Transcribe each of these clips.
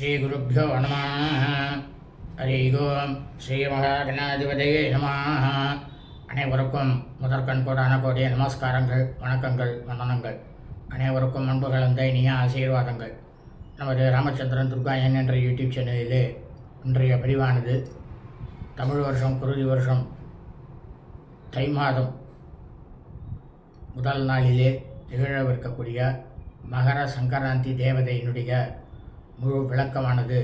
ஸ்ரீகுருப்போ நம. ஹரி ஓம் ஸ்ரீ மகாகணாதிபதியே நம. அனைவருக்கும் முதற்கண் கூடான கோடிய நமஸ்காரங்கள் வணக்கங்கள் வந்தனங்கள். அனைவருக்கும் அன்பு கலந்த இனிய ஆசீர்வாதங்கள். நமது ராமச்சந்திரன் துர்காயன் என்ற யூடியூப் சேனலிலே இன்றைய பதிவானது தமிழ் வருஷம் குருதி வருஷம் தை மாதம் முதல் நாளிலே நிகழவிருக்கக்கூடிய மகர சங்கராந்தி தேவதையினுடைய முழு விளக்கமானது.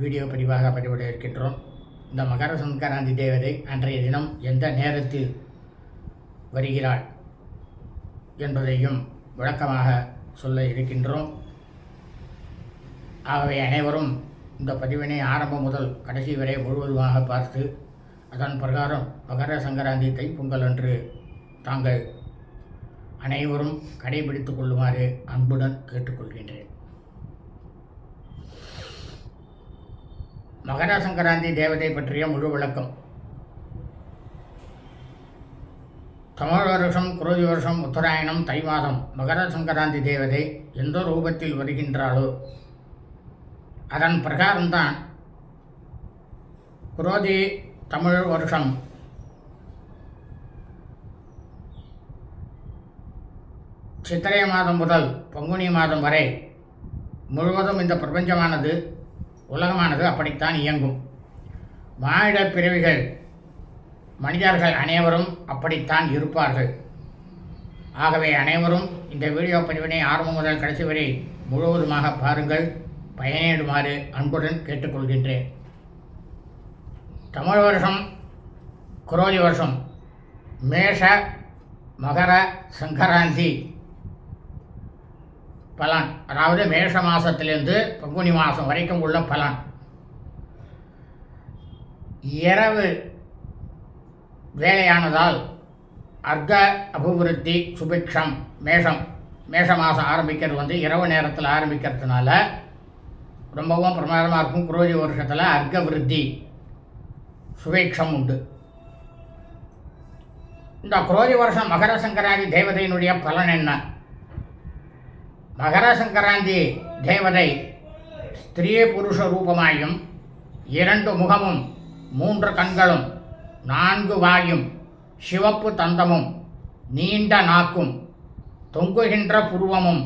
வீடியோ பதிவாக பதிவிட இருக்கின்றோம். இந்த மகர சங்கராந்தி தேவதை அன்றைய தினம் எந்த நேரத்தில் வருகிறாள் என்பதையும் விளக்கமாக சொல்ல இருக்கின்றோம். ஆகவே அனைவரும் இந்த பதிவினை ஆரம்பம் முதல் கடைசி வரை முழுவதுமாக பார்த்து அதன் பிரகாரம் மகர சங்கராந்தி தைப்பொங்கல் அன்று தாங்கள் அனைவரும் கடைபிடித்துக் கொள்ளுமாறு அன்புடன் கேட்டுக்கொள்கின்றேன். மகர சங்கராந்தி தேவதை பற்றிய முழு விளக்கம். தமிழ் வருஷம் குருதி வருஷம் உத்தராயணம் தை மாதம் மகர சங்கராந்தி தேவதை எந்த ரூபத்தில் வருகின்றாளோ அதன் பிரகாரம்தான் குரோதி தமிழ் வருஷம். சித்திரை மாதம் முதல் பங்குனி மாதம் வரை முழுவதும் இந்த பிரபஞ்சமானது உலகமானது அப்படித்தான் இயங்கும். மானிட பிறவிகள். மனிதர்கள் அனைவரும் அப்படித்தான் இருப்பார்கள். ஆகவே அனைவரும் இந்த வீடியோ பதிவினை ஆரம்பம் முதல் கடைசி வரை முழுவதுமாக பாருங்கள். பயனிடுமாறு அன்புடன் கேட்டுக்கொள்கின்றேன். தமிழ் வருஷம் குரோதி வருஷம் மேஷ மகர சங்கராந்தி பலன். அதாவது மேஷ மாதத்திலேருந்து பங்குனி மாதம் வரைக்கும் உள்ள பலன். இரவு வேலையானதால் அர்த்த அபிவிருத்தி சுபிக்ஷம் மேஷம். மேஷ மாதம் ஆரம்பிக்கிறது வந்து இரவு நேரத்தில் ஆரம்பிக்கிறதுனால ரொம்பவும் பிரமாதமாக இருக்கும். குரோஜி வருஷத்தில் அர்க்க விருத்தி சுபேட்சம் உண்டு. இந்த குரோஜி வருஷம் மகர சங்கராதி தேவதையினுடைய பலன் என்ன? மகர சங்கராந்தி தேவதை ஸ்திரீ புருஷ ரூபமாயும் இரண்டு முகமும் மூன்று கண்களும் நான்கு வாயும் சிவப்பு தந்தமும் நீண்ட நாக்கும் தொங்குகின்ற புருவமும்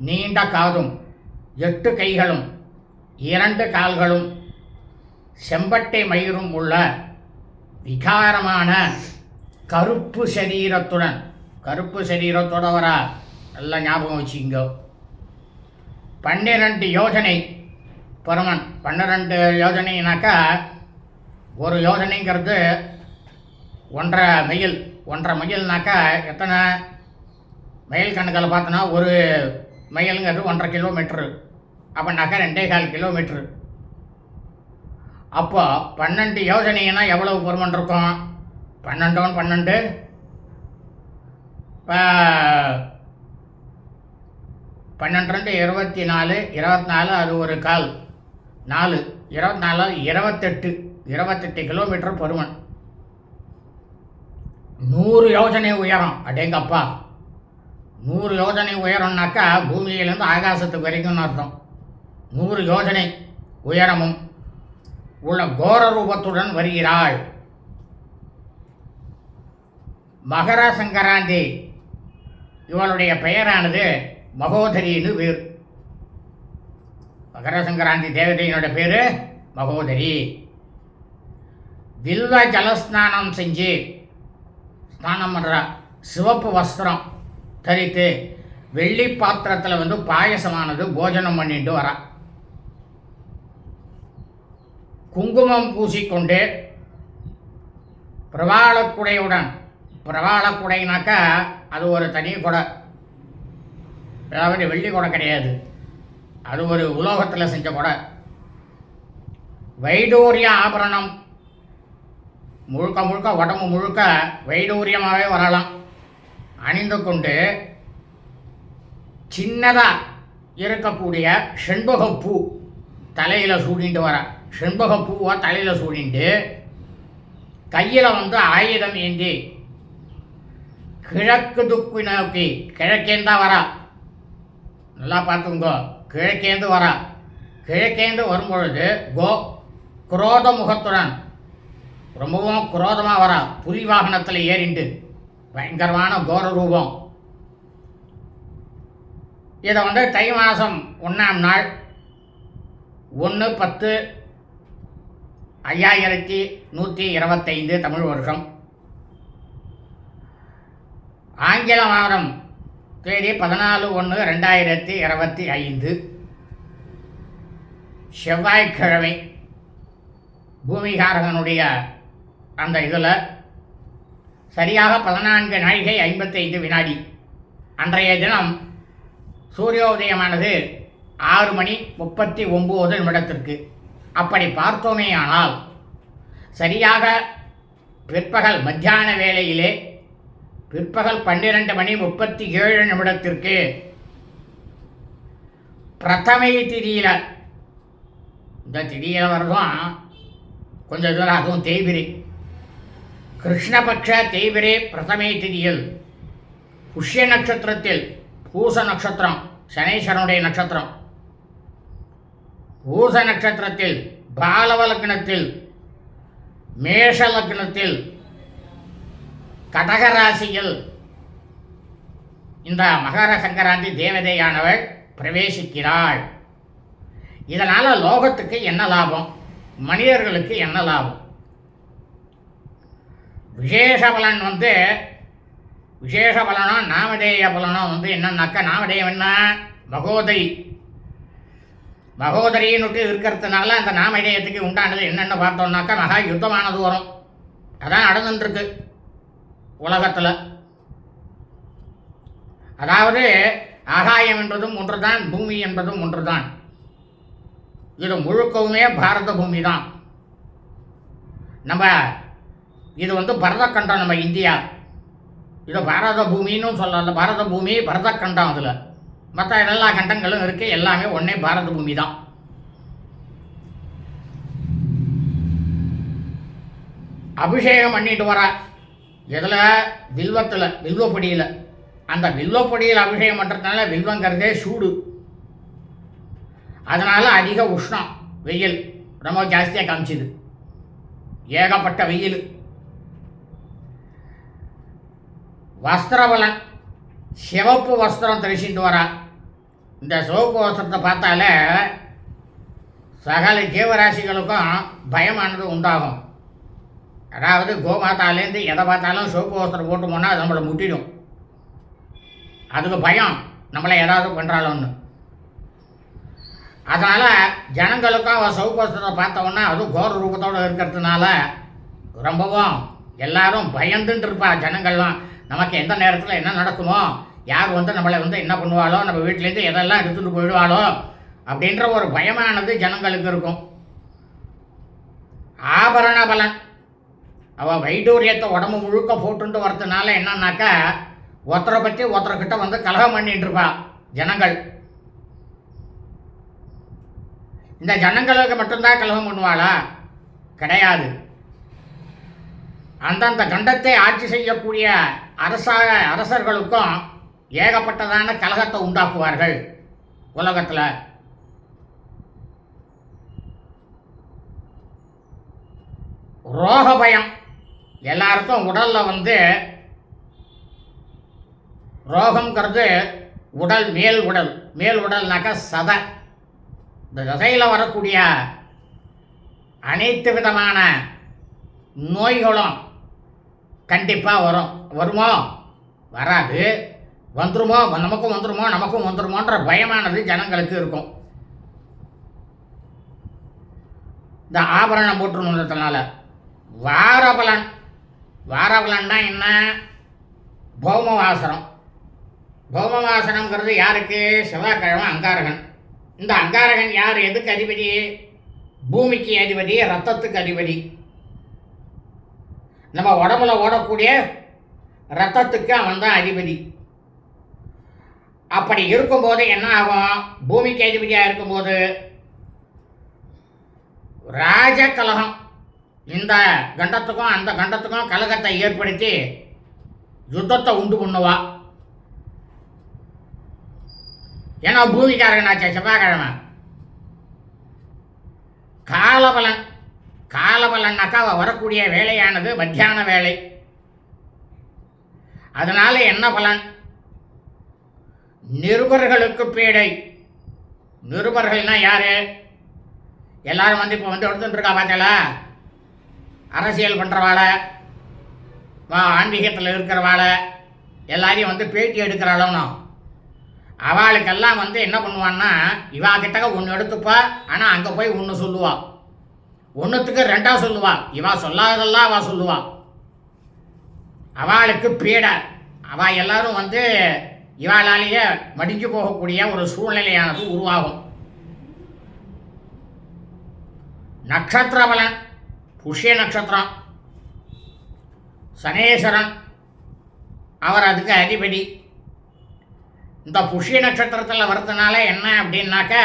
நீண்ட காதும் எட்டு கைகளும் இரண்டு கால்களும் செம்பட்டை மயிரும் உள்ள விகாரமான கருப்பு சரீரத்துடன் கருப்பு சரீரத்தோட வரா நல்லா ஞாபகம் வச்சுக்கோ பன்னிரெண்டு யோஜனை பருமன். பன்னிரெண்டு யோஜனைனாக்கா ஒரு யோஜனைங்கிறது ஒன்றரை மைல். ஒன்றரை மைல்னாக்கா எத்தனை மைல் கணக்கில் பார்த்தோன்னா ஒரு மைலுங்கிறது ஒன்றரை கிலோமீட்ரு அப்படின்னாக்கா ரெண்டே கால் கிலோமீட்ரு அப்போ பன்னெண்டு யோஜனைனா எவ்வளவு பருமன் இருக்கும்? பன்னெண்டோன் பன்னெண்டு. பன்னெண்டு ரெண்டு இருபத்தி நாலு இருபத்தி நாலு அது ஒரு கால். நாலு. இருபத்தி நாலு இருபத்தெட்டு இருபத்தெட்டு கிலோமீட்டர் பருமன் நூறு யோஜனை உயரம். அடேங்கப்பா. நூறு யோஜனை உயரம்னாக்கா பூமியிலேருந்து ஆகாசத்துக்கு வரைக்கும்னு அர்த்தம். நூறு யோஜனை உயரமும் உள்ள கோர ரூபத்துடன் வருகிறாள். மகர சங்கராந்தி. இவளுடைய பெயரானது மகோதரின்னு பேர். மகர சங்கராந்தி தேவதையினோட பேர் மகோதரி. வில்வ ஜலஸ்நானம் செஞ்சு ஸ்நானம் பண்ணுறா சிவப்பு வஸ்திரம் தரித்து வெள்ளி பாத்திரத்தில் வந்து பாயசமானது போஜனம் பண்ணிட்டு வரா. குங்குமம் பூசிக்கொண்டு பிரபாளக்குடையுடன் பிரபாளக்குடைனாக்கா அது ஒரு தனி குடை. அதாவது வெள்ளி குடம் கிடையாது. அது ஒரு உலோகத்தில் செஞ்ச குடை. வைடூரிய ஆபரணம். முழுக்க முழுக்க உடம்பு முழுக்க வைடூரியமாகவே வரலாம். அணிந்து கொண்டு சின்னதாக இருக்கக்கூடிய செண்பகப்பூ தலையில் சூடிட்டு வர. செண்பகப்பூவை தலையில் சூடிட்டு கையில் வந்து ஆயுதம் ஏந்தி கிழக்கு துக்கு நோக்கி கிழக்கேந்தான் வரா. நல்லா பார்த்துங்கோ கிழக்கேந்து வரா. கிழக்கேந்து வரும்பொழுது கோ குரோத முகத்துடன் ரொம்பவும் குரோதமாக வரா. புலி வாகனத்தில் ஏறிண்டு. பயங்கரமான கோர ரூபம். இதை வந்து தை மாதம் ஒன்றாம் நாள் ஒன்று பத்து ஐயாயிரத்தி நூற்றி இருபத்தைந்து தமிழ் வருஷம். ஆங்கில மாதம் தேதி பதினாலு ஒன்று ரெண்டாயிரத்தி இருபத்தி ஐந்து. செவ்வாய்க்கிழமை பூமிகாரகனுடைய அந்த இதில் சரியாக பதினான்கு நாழிகை ஐம்பத்தைந்து வினாடி அன்றைய தினம் சூரியோதயமானது ஆறு மணி முப்பத்தி ஒம்பது நிமிடத்திற்கு. அப்படி பார்த்தோமேயானால் சரியாக பிற்பகல் மத்தியான வேளையிலே பிற்பகல் பன்னிரண்டு மணி முப்பத்தி ஏழு நிமிடத்திற்கு பிரதமை திதியில் இந்த திதியில் வரதும் கொஞ்சம் தூரம் அதுவும் தேய்பிரி. கிருஷ்ணபக்ஷ தேய்பிரே பிரதமை திதியில் புஷ்ய நட்சத்திரத்தில் பூச நட்சத்திரம் சனீஸ்வரனுடைய நட்சத்திரம். பூச நட்சத்திரத்தில் பாலவ லக்னத்தில் மேஷ லக்னத்தில் கடக ராசியில் இந்த மகர சங்கராந்தி தேவதையானவள் பிரவேசிக்கிறாள். இதனால் லோகத்துக்கு என்ன லாபம்? மனிதர்களுக்கு என்ன லாபம்? விசேஷ பலன் வந்து விசேஷ பலனும் நாமதேய பலனும் வந்து என்னன்னாக்கா நாமதேயம் என்ன? மகோதரி. மகோதரின்னுட்டு இருக்கிறதுனால அந்த நாமதேயத்துக்கு உண்டானது என்னென்னு பார்த்தோம்னாக்கா மகா யுத்தமானது வரும். அதான் நடந்துட்டுருக்கு. உலகத்தில். அதாவது ஆகாயம் என்பதும் ஒன்றுதான் பூமி என்பதும் ஒன்றுதான். இது முழுக்கவுமே பாரத பூமி தான். நம்ம இது வந்து பரதக்கண்டம் நம்ம இந்தியா. இது பாரத பூமின்னு சொல்லலாம் பாரத பூமி பரதக்கண்டம் அதில். மற்ற எல்லா கண்டங்களும் இருக்குது எல்லாமே ஒன்றே பாரத பூமி தான். அபிஷேகம் பண்ணிட்டு வர எதில்? வில்வத்தில் வில்வப்படியில். அந்த வில்வப்படியில் அபிஷேகம் பண்ணுறதுனால வில்வங்கிறதே சூடு. அதனால் அதிக உஷ்ணம் வெயில். ரொம்ப ஜாஸ்தியாக காமிச்சுது. ஏகப்பட்ட வெயில். வஸ்திரபலன் சிவப்பு வஸ்திரம் தரிசிட்டு வரா. இந்த சிவப்பு வஸ்திரத்தை பார்த்தாலே சகல ஜீவராசிகளுக்கும் பயமானது உண்டாகும். அதாவது கோமாதாலேருந்து எதை பார்த்தாலும் சோப்பு வஸ்திரம் போட்டு போனால் அது நம்மளை முட்டிடும். அதுக்கு பயம். நம்மளை ஏதாவது பண்ணுறாளோன்னு அதனால் ஜனங்களுக்கும் அவள் சவுப்பு வஸ்திரத்தை பார்த்தவொன்னே அதுவும் கோர ரூபத்தோடு இருக்கிறதுனால ரொம்பவும் எல்லாரும் பயந்துட்டு இருப்பா ஜனங்கள்லாம். நமக்கு எந்த நேரத்தில் என்ன நடக்குமோ யார் வந்து நம்மளை வந்து என்ன பண்ணுவாளோ நம்ம வீட்டிலேருந்து எதெல்லாம் எடுத்துகிட்டு போயிடுவாளோ அப்படின்ற ஒரு பயமானது ஜனங்களுக்கு இருக்கும். ஆபரண பலன். அவள் வைடூரியத்தை உடம்பு முழுக்க போட்டுட்டு வரதுனால என்னன்னாக்கா ஒருத்தரை பற்றி ஒருத்தர்கிட்ட வந்து கலகம் பண்ணிட்டு இருப்பா ஜனங்கள். இந்த ஜனங்களுக்கு மட்டும்தான் கலகம் பண்ணுவாளா? கிடையாது. அந்தந்த கண்டத்தை ஆட்சி செய்யக்கூடிய அரசாக அரசர்களுக்கும் ஏகப்பட்டதான கலகத்தை உண்டாக்குவார்கள் உலகத்தில். ரோக பயம் எல்லாருக்கும் உடலில் வந்து ரோகங்கிறது உடல் மேல் உடல். மேல் உடல்னாக்க சதை. இந்த தசையில் வரக்கூடிய அனைத்து விதமான நோய்களும் கண்டிப்பாக வரும். வருமோ? வராது. வந்துருமோ? நமக்கும் வந்துருமோ? நமக்கும் வந்துருமோன்ற பயமானது ஜனங்களுக்கு இருக்கும். இந்த ஆபரணம் போட்டுருந்ததுனால வாரபலன் வாரபலன்னா என்ன? பௌமவாசனம். பௌமவாசனம்ங்கிறது யாருக்கு? செவ்வாய்க்கிழமை அங்காரகன். இந்த அங்காரகன் யார்? எதுக்கு அதிபதி? பூமிக்கு அதிபதி ரத்தத்துக்கு அதிபதி. நம்ம உடம்புல ஓடக்கூடிய ரத்தத்துக்கு அவன் தான் அதிபதி. அப்படி இருக்கும்போது என்ன ஆகும்? பூமிக்கு அதிபதியாக இருக்கும்போது ராஜ கலகம் இந்த கண்டத்துக்கும் அந்த கண்டத்துக்கும் கலகத்தை ஏற்படுத்தி யுத்தத்தை உண்டு பண்ணுவா. ஏன்னா பூமிக்காரகனாச்சே செவ்வாய்க்கிழமை. காலபலன். காலபலன்னாக்கா வரக்கூடிய வேலையானது மத்தியான வேலை. அதனால என்ன பலன்? நிருபர்களுக்கு பீடை. நிருபர்கள்னா யாரு? எல்லாரும் வந்து இப்போ வந்து எடுத்துட்டு இருக்கா பார்த்தீங்களா அரசியல் பண்ணுறவாள ஆன்மீகத்தில் இருக்கிறவாள எல்லாரையும் வந்து பேட்டி எடுக்கிறாளோன்னு அவளுக்கெல்லாம் வந்து என்ன பண்ணுவான்னா இவா கிட்டக்க ஒன்று எடுத்துப்பா ஆனால் அங்கே போய் ஒன்று சொல்லுவா. ஒன்றுத்துக்கு ரெண்டா சொல்லுவா. இவா சொல்லாததெல்லாம் அவள் சொல்லுவா. அவளுக்கு பீடை. அவள் எல்லாரும் வந்து இவாளாலேயே மடிஞ்சு போகக்கூடிய ஒரு சூழ்நிலையானது உருவாகும். நட்சத்திர பலன் புஷ்ய நட்சத்திரம் சனேஸ்வரன் அவர் அதுக்கு அதிபதி. இந்த புஷ்ய நட்சத்திரத்தில் வரதுனால என்ன அப்படின்னாக்கா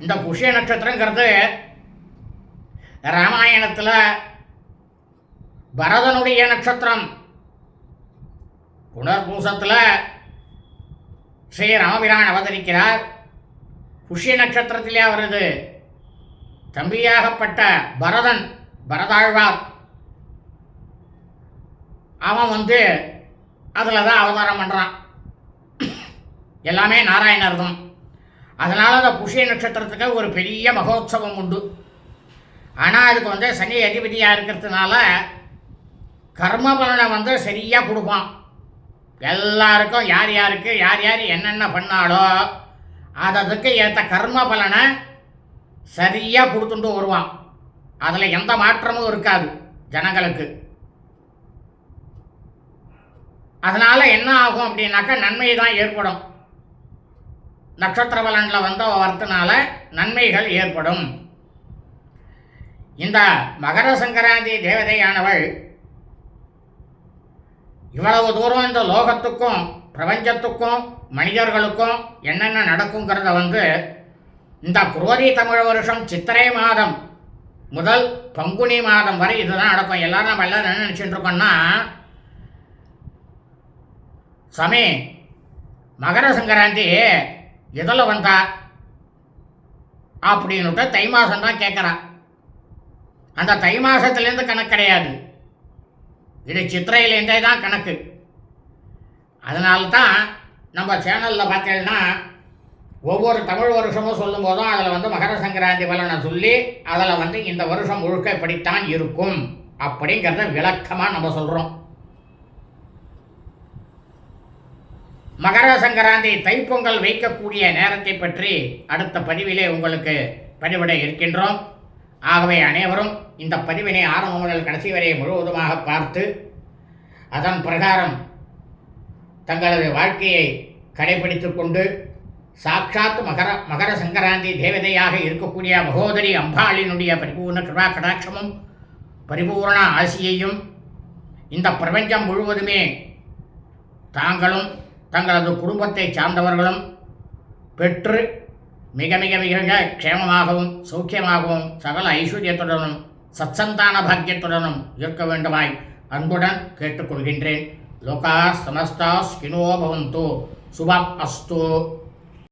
இந்த புஷ்ய நட்சத்திரங்கிறது ராமாயணத்தில் பரதனுடைய நட்சத்திரம். புனர்பூசத்தில் ஸ்ரீ ராமபிரான் அவதரிக்கிறார். புஷ்ய நட்சத்திரத்திலே வருது தம்பியாகப்பட்ட பரதன் பரதாழ்வார். அவன் வந்து அதில் தான் அவதாரம் பண்ணுறான் எல்லாமே நாராயணர் தான் அதனால் அந்த புஷ்ய நட்சத்திரத்துக்கு ஒரு பெரிய மகோத்சவம் உண்டு. ஆனால் அதுக்கு வந்து சனி அதிபதியாக இருக்கிறதுனால கர்ம பலனை வந்து சரியாக கொடுப்பான். எல்லாருக்கும் யார் யாருக்கு யார் யார் என்னென்ன பண்ணாலோ அததுக்கு ஏற்ற கர்ம பலனை சரியாக கொடுத்துட்டு வருவான். அதில் எந்த மாற்றமும் இருக்காது ஜனங்களுக்கு. அதனால் என்ன ஆகும் அப்படின்னாக்கா நன்மை தான் ஏற்படும். நட்சத்திர பலனில் வந்த வரத்துனால நன்மைகள் ஏற்படும். இந்த மகர சங்கராந்தி தேவதையானவள் இவ்வளவு தூரம் இந்த லோகத்துக்கும் பிரபஞ்சத்துக்கும் மனிதர்களுக்கும் என்னென்ன நடக்குங்கிறத வந்து இந்த குரோதி தமிழ் வருஷம் சித்திரை மாதம். முதல் பங்குனி மாதம் வரை இதுதான் நடக்கும். எல்லாரும் நம்ம எல்லாரும் என்ன நினச்சிட்டு இருக்கோம்னா சாமி மகர சங்கராந்தி எதில் வந்தா? அப்படின்னுட்டு தை மாதம் தான் கேட்குறா அந்த தை மாதத்துலேருந்து கணக்கு கிடையாது. இது சித்திரையிலேருந்தே தான் கணக்கு. அதனால தான் நம்ம சேனலில் பார்த்தீங்கன்னா ஒவ்வொரு தமிழ் வருஷமும் சொல்லும் போதும் அதில் வந்து மகர சங்கராந்தி பலனை சொல்லி அதில் வந்து இந்த வருஷம் முழுக்க இப்படித்தான் இருக்கும் அப்படிங்கிறத விளக்கமாக நம்ம சொல்கிறோம் மகர சங்கராந்தி தைப்பொங்கல் வைக்கக்கூடிய நேரத்தை பற்றி அடுத்த பதிவிலே உங்களுக்கு பதிவிட இருக்கின்றோம். ஆகவே அனைவரும் இந்த பதிவினை ஆரம்பம் முதல் கடைசி வரை முழுவதுமாக பார்த்து அதன் பிரகாரம் தங்களது வாழ்க்கையை கடைபிடித்து கொண்டு சாட்சாத் மகர மகர சங்கராந்தி தேவதையாக இருக்கக்கூடிய மகோதரி அம்பாளினுடைய பரிபூர்ண கிருபா கடாட்சமும் பரிபூர்ண ஆசியையும் இந்த பிரபஞ்சம் முழுவதுமே தாங்களும் தங்களது குடும்பத்தை சார்ந்தவர்களும் பெற்று மிக மிக மிக மிக க்ஷேமமாகவும் சௌக்கியமாகவும் சகல ஐஸ்வர்யத்துடனும் சத்சந்தான பாக்கியத்துடனும் இருக்க வேண்டுமாய் அன்புடன் கேட்டுக்கொள்கின்றேன். லோகா சமஸ்தா ஸ்கினோ பவந்தோ. சுபம் அஸ்தோ.